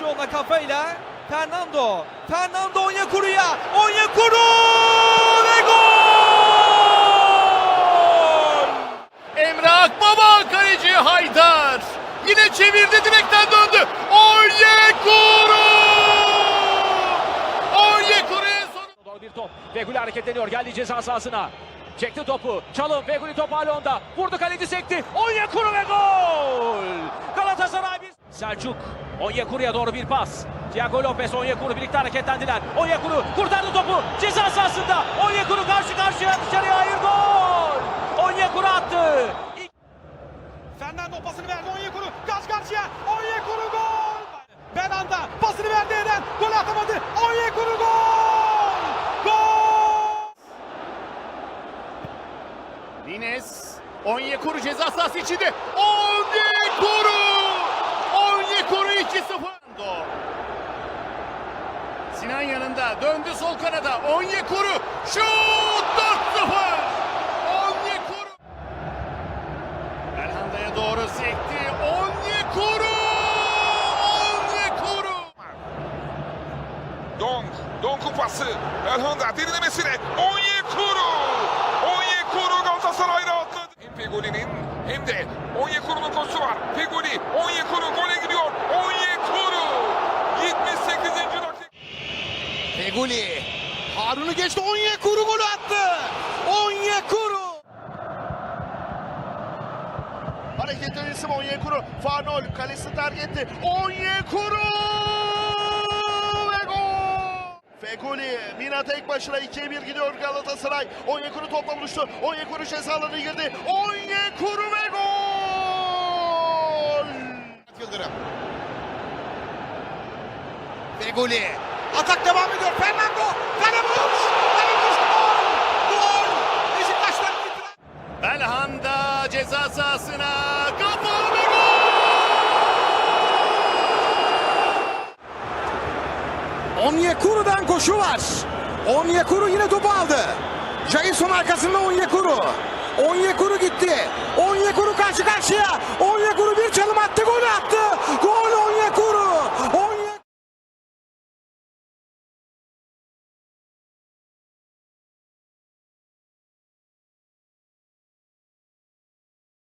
Açıyorlar kafayla. Fernando. Fernando Onyekuru'ya. Onyekuru ve gol! Emre Akbaba kaleci Haydar. Yine çevirdi direkten döndü. Onyekuru! Onyekuru'ya son... Bir top. Feguli hareketleniyor. Geldi ceza sahasına. Çekti topu. Çalım. Feguli top hala onda. Vurdu kaleci sekti. Onyekuru ve gol! Galatasaray. Selçuk. Onyekuru'ya doğru bir pas. Thiago Lopez, Onyekuru birlikte hareketlendiler. Onyekuru kurtardı topu. Ceza sahasında. Onyekuru karşı karşıya dışarıya hayır gol! Onyekuru attı. Fernando pasını verdi Onyekuru. Karşı karşıya. Onyekuru gol! Belanda pasını verdi Eren. Gol atamadı. Onyekuru gol! Gol! Lines. Onyekuru ceza sahası içinde. Onyekuru! Onyekuru 2-0. Sinan yanında döndü sol kanada. Onyekuru şut 4-0. Onyekuru. Erhanda'ya doğru sekti. Onyekuru! Onyekuru! Dong, Dong'un pası. Elhanda derinlemesine. Onyekuru! Onyekuru Galatasaray'da atladı. Hem Fegoli'nin hem de Onyekuru'nun koşusu var. Fegoli, Onyekuru gole gidiyor. Onyekuru! 78. dakika. Feguli. Harun'u geçti. Onyekuru golü attı. Onyekuru. Hareketli isim Onyekuru. Farnol kalesi terk etti. Onyekuru ve gol. Feguli, Mina tek başına 2'ye 1 gidiyor Galatasaray. Onyekuru topla buluştu. Onyekuru ceza alanına girdi. Onyekuru ve gol. Yıldırım. Feguli. Atak devam ediyor. Fernando. Kale boş. Kale boş. Gol. Gol. Beşiktaş'tan bitiren. Belhanda ceza sahasına. Kafa ve gol. Onyekuru'dan koşu var. Onyekuru yine topu aldı. Jailson arkasında Onyekuru. Onyekuru gitti. Onyekuru